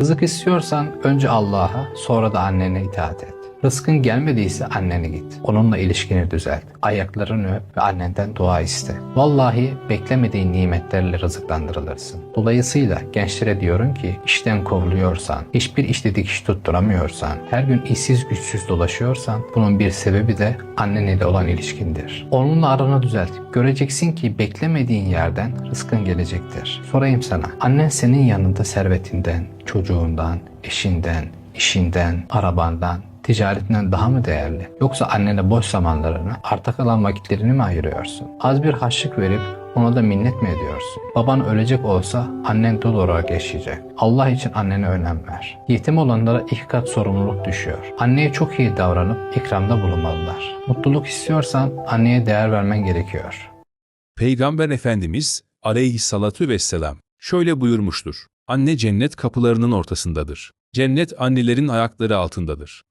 Rızık istiyorsan önce Allah'a sonra da annene itaat et. Rızkın gelmediyse annene git. Onunla ilişkini düzelt. Ayaklarını öp ve annenden dua iste. Vallahi beklemediğin nimetlerle rızıklandırılırsın. Dolayısıyla gençlere diyorum ki işten kovuluyorsan, hiçbir işte dikiş tutturamıyorsan, her gün işsiz güçsüz dolaşıyorsan bunun bir sebebi de annenle olan ilişkindir. Onunla aranı düzelt. Göreceksin ki beklemediğin yerden rızkın gelecektir. Sorayım sana. Annen senin yanında servetinden, çocuğundan, eşinden, işinden, arabandan, ticaretinden daha mı değerli? Yoksa annene boş zamanlarını, arta kalan vakitlerini mi ayırıyorsun? Az bir harçlık verip ona da minnet mi ediyorsun? Baban ölecek olsa annen dul olarak yaşayacak. Allah için annene önem ver. Yetim olanlara iki kat sorumluluk düşüyor. Anneye çok iyi davranıp ikramda bulunmalılar. Mutluluk istiyorsan anneye değer vermen gerekiyor. Peygamber Efendimiz aleyhissalatu vesselam şöyle buyurmuştur. Anne cennet kapılarının ortasındadır. Cennet annelerin ayakları altındadır.